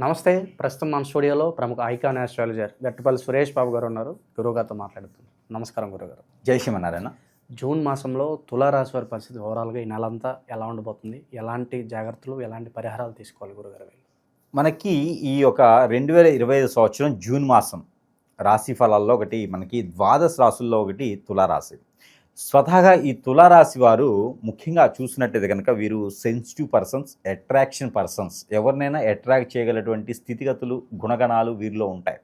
నమస్తే. ప్రస్తుతం మన స్టూడియోలో ప్రముఖ ఐకాన్ ఆస్ట్రాలజర్ గట్టుపల్లి సురేష్ బాబు గారు ఉన్నారు. గురువుగారితో మాట్లాడుతున్నాం. నమస్కారం గురుగారు జై జూన్ మాసంలో తులారాశి వారి పరిస్థితి ఓవరాల్గా ఈ నెల అంతా ఎలా ఉండబోతుంది? ఎలాంటి జాగ్రత్తలు ఎలాంటి పరిహారాలు తీసుకోవాలి గురుగారు? మనకి ఈ యొక్క రెండు వేల ఇరవై ఐదు సంవత్సరం జూన్ మాసం. రాశి ఫలాల్లో ఒకటి మనకి ద్వాదశ రాశుల్లో ఒకటి తులారాశి. స్వతహాగా ఈ తులారాశి వారు ముఖ్యంగా చూసినట్టయితే కనుక వీరు సెన్సిటివ్ పర్సన్స్ అట్రాక్షన్ పర్సన్స్ ఎవరినైనా అట్రాక్ట్ చేయగలటువంటి స్థితిగతులు గుణగణాలు వీరిలో ఉంటాయి.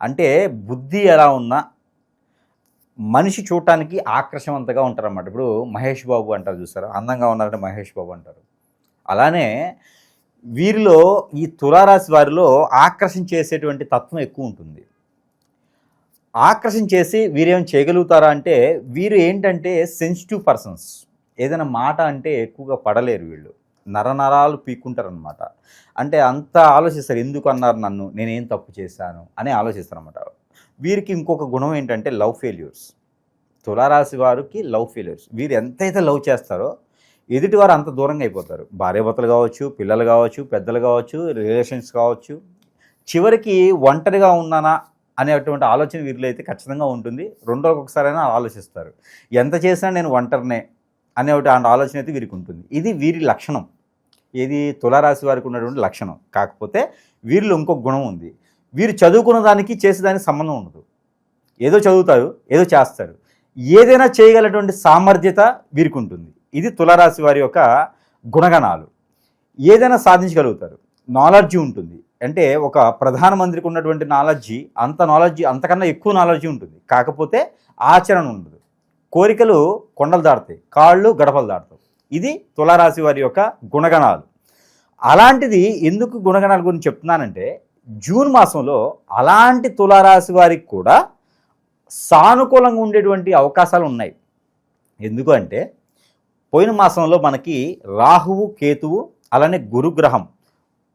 అంటే బుద్ధి ఎలా ఉన్నా మనిషి చూడటానికి ఆకర్షవంతంగా ఉంటారన్నమాట. ఇప్పుడు మహేష్ బాబు అంటారు చూసారా? అందంగా ఉన్నారంటే మహేష్ బాబు అంటారు. అలానే వీరిలో ఈ తులారాశి వారిలో ఆకర్షణ చేసేటువంటి తత్వం ఎక్కువ ఉంటుంది. ఆకర్షించేసి వీరు వీరేం చేయగలుగుతారా అంటే వీరు ఏంటంటే సెన్సిటివ్ పర్సన్స్ ఏదైనా మాట అంటే ఎక్కువగా పడలేరు వీళ్ళు. నరనరాలు పీక్కుంటారనమాట అంటే అంత ఆలోచిస్తారు ఎందుకు అన్నారు నన్ను? నేనేం తప్పు చేశాను? అని ఆలోచిస్తారు అనమాట వీరికి ఇంకొక గుణం ఏంటంటే లవ్ ఫెయిల్యూర్స్. తులారాశి వారికి లవ్ ఫెయిల్యూర్స్. వీరు ఎంతైతే లవ్ చేస్తారో ఎదుటి వారు అంత దూరంగా అయిపోతారు. భార్యాభర్తలు కావచ్చు పిల్లలు కావచ్చు పెద్దలు కావచ్చు రిలేషన్స్ కావచ్చు. చివరికి ఒంటరిగా ఉన్నానా అనేటువంటి ఆలోచన వీరిలో అయితే ఖచ్చితంగా ఉంటుంది. రెండో ఒకసారైనా ఆలోచిస్తారు. ఎంత చేసినా నేను ఒంటరినే అనేటువంటి ఆలోచన అయితే వీరికి ఉంటుంది. ఇది వీరి లక్షణం. ఇది తులారాశి వారికి ఉన్నటువంటి లక్షణం. కాకపోతే వీరిలో ఇంకొక గుణం ఉంది. వీరు చదువుకున్న దానికి చేసేదానికి సంబంధం ఉండదు. ఏదో చదువుతారు ఏదో చేస్తారు. ఏదైనా చేయగలటువంటి సామర్థ్యత వీరికి ఉంటుంది. ఇది తులారాశి వారి యొక్క గుణగణాలు. ఏదైనా సాధించగలుగుతారు. నాలెడ్జ్ ఉంటుంది. అంటే ఒక ప్రధానమంత్రికి ఉన్నటువంటి నాలెడ్జి అంత నాలెడ్జి అంతకన్నా ఎక్కువ నాలెడ్జి ఉంటుంది. కాకపోతే ఆచరణ ఉండదు. కోరికలు కొండలు దాటుతాయి. కాళ్ళు గడపలు దాటుతాయి. ఇది తులారాశి వారి యొక్క గుణగణాలు. అలాంటిది ఎందుకు గుణగణాల గురించి చెప్తున్నానంటే జూన్ మాసంలో అలాంటి తులారాశి వారికి కూడా సానుకూలంగా ఉండేటువంటి అవకాశాలు ఉన్నాయి. ఎందుకు అంటే పోయిన మాసంలో మనకి రాహువు కేతువు అలానే గురుగ్రహం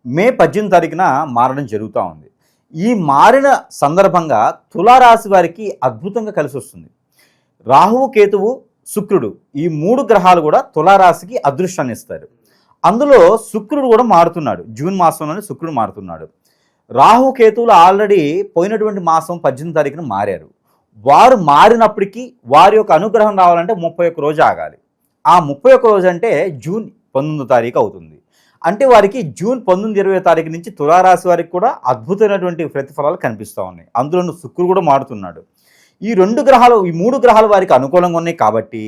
మే పద్దెనిమిది తారీఖున మారడం జరుగుతూ ఉంది. ఈ మారిన సందర్భంగా తులారాశి వారికి అద్భుతంగా కలిసి వస్తుంది. రాహువు కేతువు శుక్రుడు ఈ మూడు గ్రహాలు కూడా తులారాశికి అదృష్టాన్ని ఇస్తారు అందులో శుక్రుడు కూడా మారుతున్నాడు. జూన్ మాసంలోనే శుక్రుడు మారుతున్నాడు. రాహు కేతువులు ఆల్రెడీ పోయినటువంటి మాసం పద్దెనిమిది తారీఖున మారారు. వారు మారినప్పటికీ వారి యొక్క అనుగ్రహం రావాలంటే ముప్పై ఒక్క రోజు ఆగాలి. ఆ ముప్పై ఒక్క రోజు అంటే జూన్ పంతొమ్మిదో తారీఖు అవుతుంది. అంటే వారికి జూన్ పంతొమ్మిది ఇరవై తారీఖు నుంచి తులారాశి వారికి కూడా అద్భుతమైనటువంటి ప్రతిఫలాలు కనిపిస్తూ ఉన్నాయి. అందులో శుక్రుడు కూడా మారుతున్నాడు. ఈ రెండు గ్రహాలు ఈ మూడు గ్రహాలు వారికి అనుకూలంగా ఉన్నాయి కాబట్టి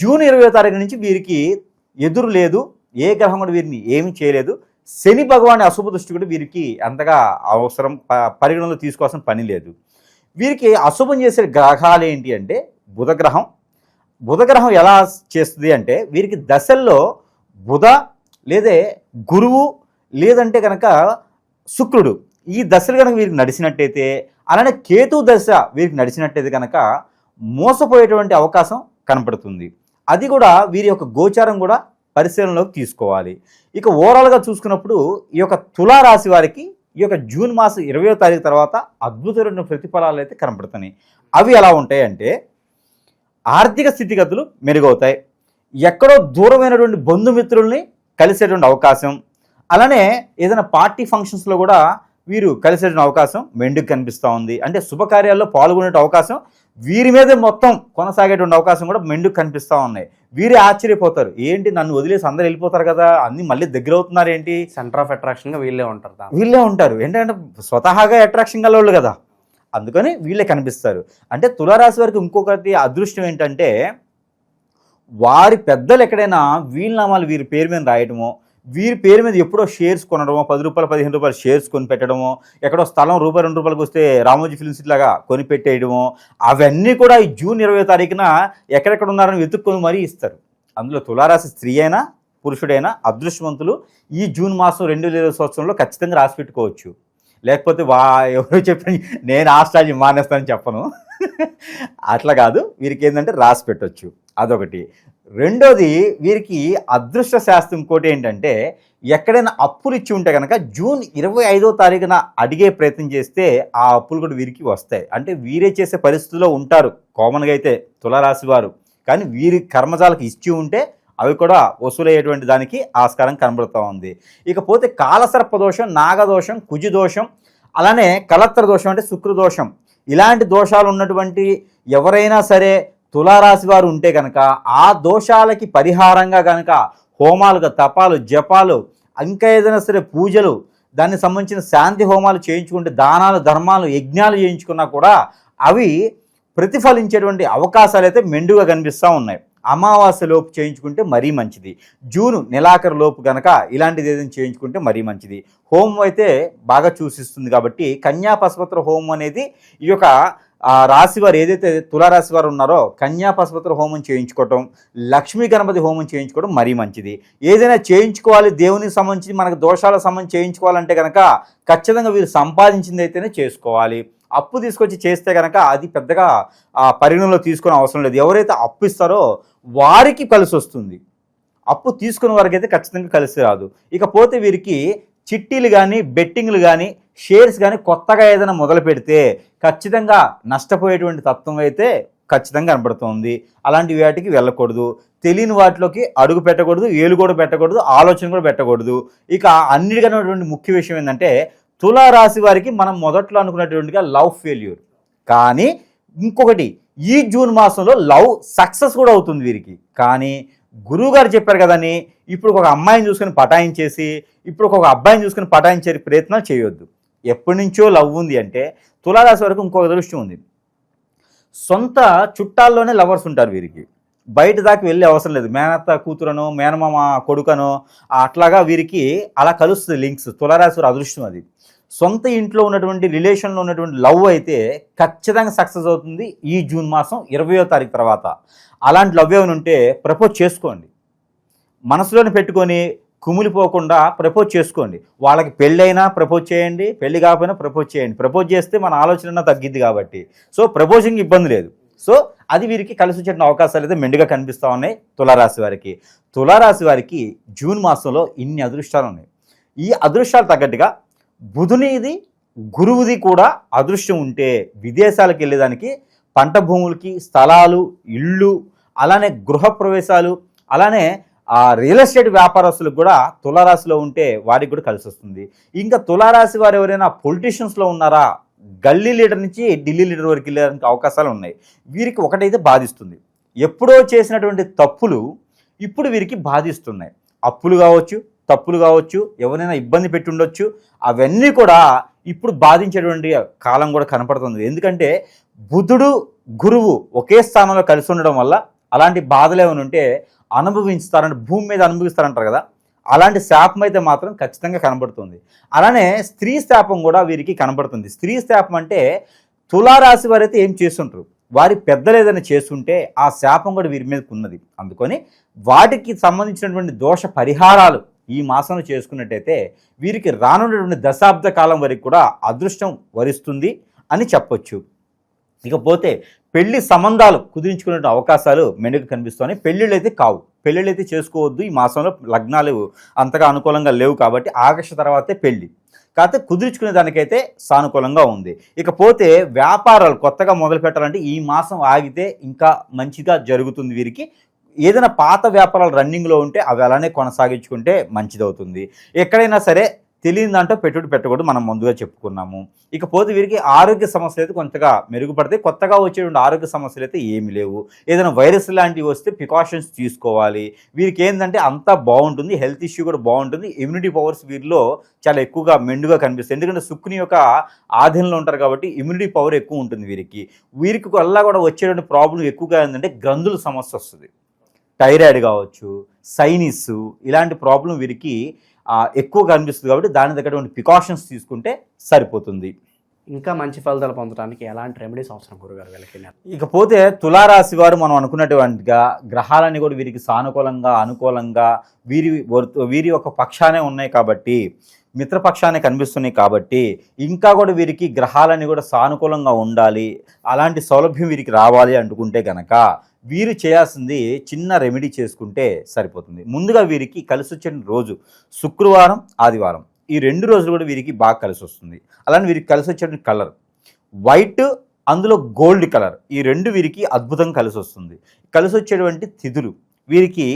జూన్ ఇరవై తారీఖు నుంచి వీరికి ఎదురు లేదు. ఏ గ్రహం కూడా వీరిని ఏమి చేయలేదు. శని భగవాని అశుభ దృష్టి కూడా వీరికి అంతగా అవసరం పరిగణలో పరిగణనలో తీసుకోవాల్సిన పని లేదు. వీరికి అశుభం చేసే గ్రహాలు ఏంటి అంటే బుధగ్రహం. బుధగ్రహం ఎలా చేస్తుంది అంటే వీరికి దశల్లో బుధ లేదే గురువు లేదంటే కనుక శుక్రుడు. ఈ దశలు కనుక వీరికి నడిచినట్టయితే అలానే కేతు దశ వీరికి నడిచినట్టయితే కనుక మోసపోయేటువంటి అవకాశం కనపడుతుంది. అది కూడా వీరి యొక్క గోచారం కూడా పరిశీలనలోకి తీసుకోవాలి. ఇక ఓవరాల్గా చూసుకున్నప్పుడు ఈ యొక్క తులారాశి వారికి ఈ యొక్క జూన్ మాసం ఇరవయో తారీఖు తర్వాత అద్భుతమైన ప్రతిఫలాలు అయితే కనపడుతున్నాయి. అవి ఎలా ఉంటాయంటే ఆర్థిక స్థితిగతులు మెరుగవుతాయి. ఎక్కడో దూరమైనటువంటి బంధుమిత్రుల్ని కలిసేటువంటి అవకాశం. అలానే ఏదైనా పార్టీ ఫంక్షన్స్లో కూడా వీరు కలిసేటువంటి అవకాశం మెండుకు కనిపిస్తూ ఉంది. అంటే శుభకార్యాల్లో పాల్గొనే అవకాశం వీరి మీదే మొత్తం కొనసాగేటువంటి అవకాశం కూడా మెండుకు కనిపిస్తూ ఉన్నాయి. వీరే ఆశ్చర్యపోతారు. ఏంటి నన్ను వదిలేసి అందరు వెళ్ళిపోతారు కదా అన్ని మళ్ళీ దగ్గర అవుతున్నారు ఏంటి సెంటర్ ఆఫ్ అట్రాక్షన్గా వీళ్ళే ఉంటారు. వీళ్ళే ఉంటారు. ఏంటంటే స్వతహాగా అట్రాక్షన్ గల వాళ్ళు కదా. అందుకని వీళ్ళే కనిపిస్తారు. అంటే తులారాశి వారికి ఇంకొకటి అదృష్టం ఏంటంటే వారి పెద్దలు ఎక్కడైనా వీలునామాలు వీరి పేరు మీద రాయడమో వీరి పేరు మీద ఎప్పుడో షేర్స్ కొనడమో పది రూపాయలు పదిహేను రూపాయలు షేర్స్ కొని పెట్టడమో ఎక్కడో స్థలం రూపాయి రెండు రూపాయలకు వస్తే రామోజీ ఫిల్మ్స్ లాగా కొనిపెట్టేయడమో అవన్నీ కూడా ఈ జూన్ ఇరవై తారీఖున ఎక్కడెక్కడ ఉన్నారని వెతుక్కొని మరీ ఇస్తారు. అందులో తులారాశి స్త్రీ అయినా పురుషుడైనా అదృష్టవంతులు ఈ జూన్ మాసం రెండు వేల సంవత్సరంలో ఖచ్చితంగా రాసి పెట్టుకోవచ్చు. లేకపోతే వా ఎవరో చెప్పి నేను ఆస్ట్రాలజీ మానేస్తానని చెప్పను. అట్లా కాదు వీరికి ఏంటంటే రాసి పెట్టొచ్చు. అదొకటి. రెండోది వీరికి అదృష్ట శాస్త్రం ఇంకోటి ఏంటంటే ఎక్కడైనా అప్పులు ఇచ్చి ఉంటే కనుక జూన్ ఇరవై ఐదో తారీఖున అడిగే ప్రయత్నం చేస్తే ఆ అప్పులు కూడా వీరికి వస్తాయి. అంటే వీరే చేసే పరిస్థితుల్లో ఉంటారు. కామన్గా అయితే తులారాశి వారు. కానీ వీరి కర్మజాలకు ఇచ్చి ఉంటే అవి కూడా వసూలయ్యేటువంటి దానికి ఆస్కారం కనబడుతూ ఉంది. ఇకపోతే కాలసర్ప దోషం నాగదోషం కుజిదోషం అలానే కలత్ర దోషం అంటే శుక్రదోషం ఇలాంటి దోషాలు ఉన్నటువంటి ఎవరైనా సరే తులారాశి వారు ఉంటే కనుక ఆ దోషాలకి పరిహారంగా కనుక హోమాలు తపాలు జపాలు ఇంకా ఏదైనా సరే పూజలు దానికి సంబంధించిన శాంతి హోమాలు చేయించుకుంటే దానాలు ధర్మాలు యజ్ఞాలు చేయించుకున్నా కూడా అవి ప్రతిఫలించేటువంటి అవకాశాలు అయితే మెండుగా కనిపిస్తూ ఉన్నాయి. అమావాస్య లోపు చేయించుకుంటే మరీ మంచిది. జూను నెలాఖరు లోపు గనక ఇలాంటిది ఏదైనా చేయించుకుంటే మరీ మంచిది. హోమం అయితే బాగా చూసిస్తుంది కాబట్టి కన్యా పశుపత్ర హోమం అనేది ఈ యొక్క ఆ రాశి వారు ఏదైతే తులారాశి వారు ఉన్నారో కన్యా పశుపత్ర హోమం చేయించుకోవటం లక్ష్మీ గణపతి హోమం చేయించుకోవడం మరీ మంచిది. ఏదైనా చేయించుకోవాలి దేవునికి సంబంధించి మనకు దోషాలకు సంబంధించి చేయించుకోవాలంటే కనుక ఖచ్చితంగా వీరు సంపాదించింది అయితేనే చేసుకోవాలి. అప్పు తీసుకొచ్చి చేస్తే కనుక అది పెద్దగా ఆ, పరిగణలో తీసుకునే అవసరం లేదు. ఎవరైతే అప్పు ఇస్తారో వారికి కలిసి వస్తుంది. అప్పు తీసుకున్న వారికి అయితే ఖచ్చితంగా కలిసి రాదు. ఇకపోతే వీరికి చిట్టీలు కానీ బెట్టింగ్లు కానీ షేర్స్ కానీ కొత్తగా ఏదైనా మొదలు పెడితే ఖచ్చితంగా నష్టపోయేటువంటి తత్వం అయితే ఖచ్చితంగా కనబడుతుంది. అలాంటి వాటికి వెళ్ళకూడదు. తెలియని వాటిలోకి అడుగు పెట్టకూడదు ఏలు కూడా పెట్టకూడదు ఆలోచన కూడా పెట్టకూడదు. ఇక అన్నిటికన్నటువంటి ముఖ్య విషయం ఏంటంటే తులారాశి వారికి మనం మొదట్లో అనుకున్నటువంటిగా లవ్ ఫెయిల్యూర్. కానీ ఇంకొకటి ఈ జూన్ మాసంలో లవ్ సక్సెస్ కూడా అవుతుంది వీరికి. కానీ గురువు గారు చెప్పారు కదని ఇప్పుడు ఒక అమ్మాయిని చూసుకొని పటాయించేసి ఇప్పుడు ఒక అబ్బాయిని చూసుకుని పటాయించే ప్రయత్నాలు చేయొద్దు. ఎప్పటి నుంచో లవ్ ఉంది అంటే తులారాశి వరకు ఇంకొక దృష్టి ఉంది. సొంత చుట్టాల్లోనే లవర్స్ ఉంటారు వీరికి. బయట దాకా వెళ్ళే అవసరం లేదు. మేనత్త కూతురనో మేనమామ కొడుకనో అట్లాగా వీరికి అలా కలుస్తుంది లింక్స్. తులారాశి వారి అదృష్టం అది. సొంత ఇంట్లో ఉన్నటువంటి రిలేషన్లో ఉన్నటువంటి లవ్ అయితే ఖచ్చితంగా సక్సెస్ అవుతుంది ఈ జూన్ మాసం ఇరవయో తారీఖు తర్వాత. అలాంటి లవ్ ఏమైనా ఉంటే ప్రపోజ్ చేసుకోండి. మనసులోనే పెట్టుకొని కుమిలిపోకుండా ప్రపోజ్ చేసుకోండి. వాళ్ళకి పెళ్ళైనా ప్రపోజ్ చేయండి పెళ్ళి కాకపోయినా ప్రపోజ్ చేయండి. ప్రపోజ్ చేస్తే మన ఆలోచన తగ్గిద్ది కాబట్టి. సో ప్రపోజింగ్ ఇబ్బంది లేదు. సో అది వీరికి కలిసి వచ్చే అవకాశాలు అయితే మెండుగా కనిపిస్తూ ఉన్నాయి తులారాశి వారికి. తులారాశి వారికి జూన్ మాసంలో ఇన్ని అదృష్టాలు ఉన్నాయి. ఈ అదృష్టాలు తగ్గట్టుగా బుధునిది గురువుది కూడా అదృష్టం ఉంటే విదేశాలకు వెళ్ళేదానికి పంట భూములకి స్థలాలు ఇళ్ళు అలానే గృహప్రవేశాలు అలానే ఆ రియల్ ఎస్టేట్ వ్యాపారస్తులకు కూడా తులారాశిలో ఉంటే వారికి కూడా కలిసి వస్తుంది. ఇంకా తులారాశి వారు ఎవరైనా పొలిటీషియన్స్లో ఉన్నారా? గల్లీ లీడర్ నుంచి ఢిల్లీ లీడర్ వరకు వెళ్ళడానికి అవకాశాలు ఉన్నాయి. వీరికి ఒకటైతే బాధిస్తుంది. ఎప్పుడో చేసినటువంటి తప్పులు ఇప్పుడు వీరికి బాధిస్తున్నాయి. అప్పులు కావచ్చు తప్పులు కావచ్చు ఎవరైనా ఇబ్బంది పెట్టి ఉండొచ్చు అవన్నీ కూడా ఇప్పుడు బాధించేటువంటి కాలం కూడా కనపడుతుంది. ఎందుకంటే బుధుడు గురువు ఒకే స్థానంలో కలిసి ఉండడం వల్ల అలాంటి బాధలు ఏమైనా ఉంటే అనుభవిస్తారంటే భూమి మీద అనుభవిస్తారంటారు కదా? అలాంటి శాపం అయితే మాత్రం ఖచ్చితంగా కనబడుతుంది. అలానే స్త్రీ శాపం కూడా వీరికి కనబడుతుంది. స్త్రీ శాపం అంటే తులారాశి వారైతే ఏం చేస్తుంటారు? వారి పెద్దలు ఏదైనా చేస్తుంటే ఆ శాపం కూడా వీరి మీదకి ఉన్నది. అందుకని వాటికి సంబంధించినటువంటి దోష పరిహారాలు ఈ మాసంలో చేసుకున్నట్టయితే వీరికి రానున్నటువంటి దశాబ్ద కాలం వరకు కూడా అదృష్టం వరిస్తుంది అని చెప్పొచ్చు. ఇకపోతే పెళ్ళి సంబంధాలు కుదిరించుకునే అవకాశాలు మెండుగా కనిపిస్తున్నాయి. పెళ్ళిళ్ళు అయితే కావు. పెళ్ళిళ్ళు అయితే చేసుకోవద్దు. ఈ మాసంలో లగ్నాలు అంతగా అనుకూలంగా లేవు కాబట్టి ఆగస్టు తర్వాతే పెళ్ళి కాకపోతే కుదుర్చుకునే దానికైతే సానుకూలంగా ఉంది. ఇకపోతే వ్యాపారాలు కొత్తగా మొదలు పెట్టాలంటే ఈ మాసం ఆగితే ఇంకా మంచిగా జరుగుతుంది వీరికి. ఏదైనా పాత వ్యాపారాలు రన్నింగ్లో ఉంటే అవి అలానే కొనసాగించుకుంటే మంచిదవుతుంది. ఎక్కడైనా సరే తెలియని దాంట్లో పెట్టుబడి పెట్టకూడదు మనం ముందుగా చెప్పుకున్నాము. ఇకపోతే వీరికి ఆరోగ్య సమస్యలు అయితే కొంతగా మెరుగుపడితే కొత్తగా వచ్చేటువంటి ఆరోగ్య సమస్యలు అయితే ఏమి లేవు. ఏదైనా వైరస్ లాంటివి వస్తే ప్రికాషన్స్ తీసుకోవాలి. వీరికి ఏంటంటే అంతా బాగుంటుంది. హెల్త్ ఇష్యూ కూడా బాగుంటుంది. ఇమ్యూనిటీ పవర్స్ వీరిలో చాలా ఎక్కువగా మెండుగా కనిపిస్తుంది ఎందుకంటే సుక్కుని యొక్క ఆధీనంలో ఉంటారు కాబట్టి ఇమ్యూనిటీ పవర్ ఎక్కువ ఉంటుంది వీరికి. వీరికి వల్ల కూడా వచ్చేటువంటి ప్రాబ్లం ఎక్కువగా ఏంటంటే గ్రంథుల సమస్య వస్తుంది. థైరాయిడ్ కావచ్చు సైనిస్ ఇలాంటి ప్రాబ్లం వీరికి ఆ, ఎక్కువ కనిపిస్తుంది కాబట్టి దాని తగ్గటువంటి ప్రికాషన్స్ తీసుకుంటే సరిపోతుంది. ఇంకా మంచి ఫలితాలు పొందడానికి ఎలాంటి రెమెడీస్ అవసరం గురుగారు వీళ్ళకి? ఇకపోతే తులారాశి వారు మనం అనుకున్నటువంటిగా గ్రహాలన్నీ కూడా వీరికి సానుకూలంగా అనుకూలంగా వీరి వీరి యొక్క పక్షానే ఉన్నాయి కాబట్టి మిత్రపక్షాన్ని కనిపిస్తున్నాయి కాబట్టి ఇంకా కూడా వీరికి గ్రహాలన్నీ కూడా సానుకూలంగా ఉండాలి అలాంటి సౌలభ్యం వీరికి రావాలి అనుకుంటే గనక వీరు చేయాల్సింది చిన్న రెమెడీ చేసుకుంటే సరిపోతుంది. ముందుగా వీరికి కలిసి వచ్చిన రోజు శుక్రవారం ఆదివారం. ఈ రెండు రోజులు కూడా వీరికి బాగా కలిసి వస్తుంది అలానే వీరికి కలిసి వచ్చే కలర్. వైట్ అందులో గోల్డ్ కలర్. ఈ రెండు వీరికి అద్భుతం కలిసి వస్తుంది కలిసి వచ్చేటువంటి తిథులు వీరికి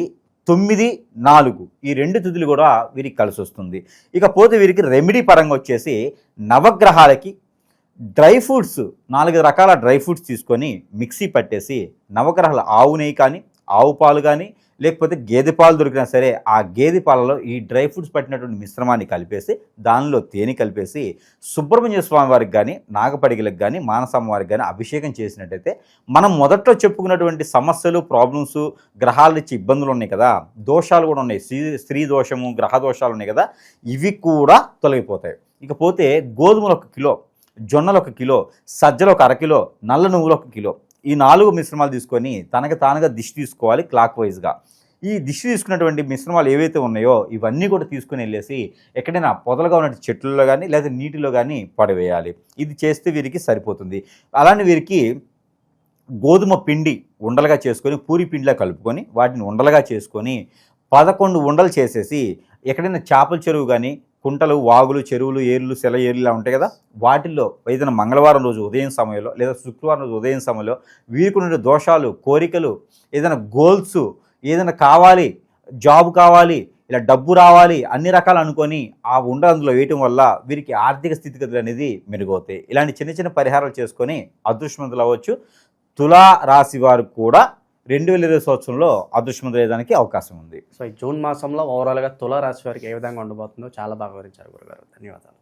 తొమ్మిది నాలుగు. ఈ రెండు తిథులు కూడా వీరికి కలిసి వస్తుంది ఇకపోతే వీరికి రెమెడీ పరంగా వచ్చేసి నవగ్రహాలకి డ్రై ఫ్రూట్స్ నాలుగు రకాల డ్రై ఫ్రూట్స్ తీసుకొని మిక్సీ పట్టేసి నవగ్రహాల ఆవు నెయ్యి కానీ ఆవు పాలు కానీ లేకపోతే గేదె పాలు దొరికినా సరే ఆ గేదె పాలలో ఈ డ్రై ఫ్రూట్స్ పట్టినటువంటి మిశ్రమాన్ని కలిపేసి దానిలో తేనె కలిపేసి సుబ్రహ్మణ్య స్వామి వారికి కానీ నాగపడిగలకు కానీ మానసమ్మ వారికి కానీ అభిషేకం చేసినట్టయితే మనం మొదట్లో చెప్పుకున్నటువంటి సమస్యలు ప్రాబ్లమ్స్ గ్రహాల నుంచి ఇబ్బందులు ఉన్నాయి కదా దోషాలు కూడా ఉన్నాయి. స్త్రీ స్త్రీ దోషము గ్రహ దోషాలు ఉన్నాయి కదా ఇవి కూడా తొలగిపోతాయి. ఇకపోతే గోధుమలు ఒక కిలో జొన్నలు ఒక కిలో సజ్జలు ఒక అరకిలో నల్ల నువ్వులు ఒక కిలో. ఈ నాలుగు మిశ్రమాలు తీసుకొని తనకు తానుగా దిష్టి తీసుకోవాలి క్లాక్ వైజ్గా ఈ దిష్టి తీసుకున్నటువంటి మిశ్రమాలు ఏవైతే ఉన్నాయో ఇవన్నీ కూడా తీసుకుని వెళ్ళేసి ఎక్కడైనా పొదలుగా ఉన్న చెట్లలో కానీ లేదా నీటిలో కానీ పడవేయాలి. ఇది చేస్తే వీరికి సరిపోతుంది. అలానే వీరికి గోధుమ పిండి ఉండలుగా చేసుకొని పూరి పిండిలా కలుపుకొని వాటిని ఉండలుగా చేసుకొని పదకొండు ఉండలు చేసేసి ఎక్కడైనా చేపల చెరువు కానీ కుంటలు వాగులు చెరువులు ఏర్లు సెల ఏర్లు ఇలా ఉంటాయి కదా. వాటిల్లో ఏదైనా మంగళవారం రోజు ఉదయం సమయంలో లేదా శుక్రవారం రోజు ఉదయం సమయంలో వీరికి ఉండే దోషాలు కోరికలు ఏదైనా గోల్స్ ఏదైనా కావాలి జాబ్ కావాలి ఇలా డబ్బు రావాలి అన్ని రకాలు అనుకొని ఆ ఉండ అందులో వేయటం వల్ల వీరికి ఆర్థిక స్థితిగతులు అనేది మెరుగవుతాయి. ఇలాంటి చిన్న చిన్న పరిహారాలు చేసుకొని అదృష్టవంతులు అవ్వచ్చు. తులా రాశి వారు కూడా రెండు వేల ఇరవై సంవత్సరంలో అదృష్టవంతులు అవకాశం ఉంది. సో ఈ జూన్ మాసంలో ఓవరాల్గా తులారాశి వారికి ఏ విధంగా ఉండబోతుందో చాలా బాగా వివరించారు గురుగారు. ధన్యవాదాలు.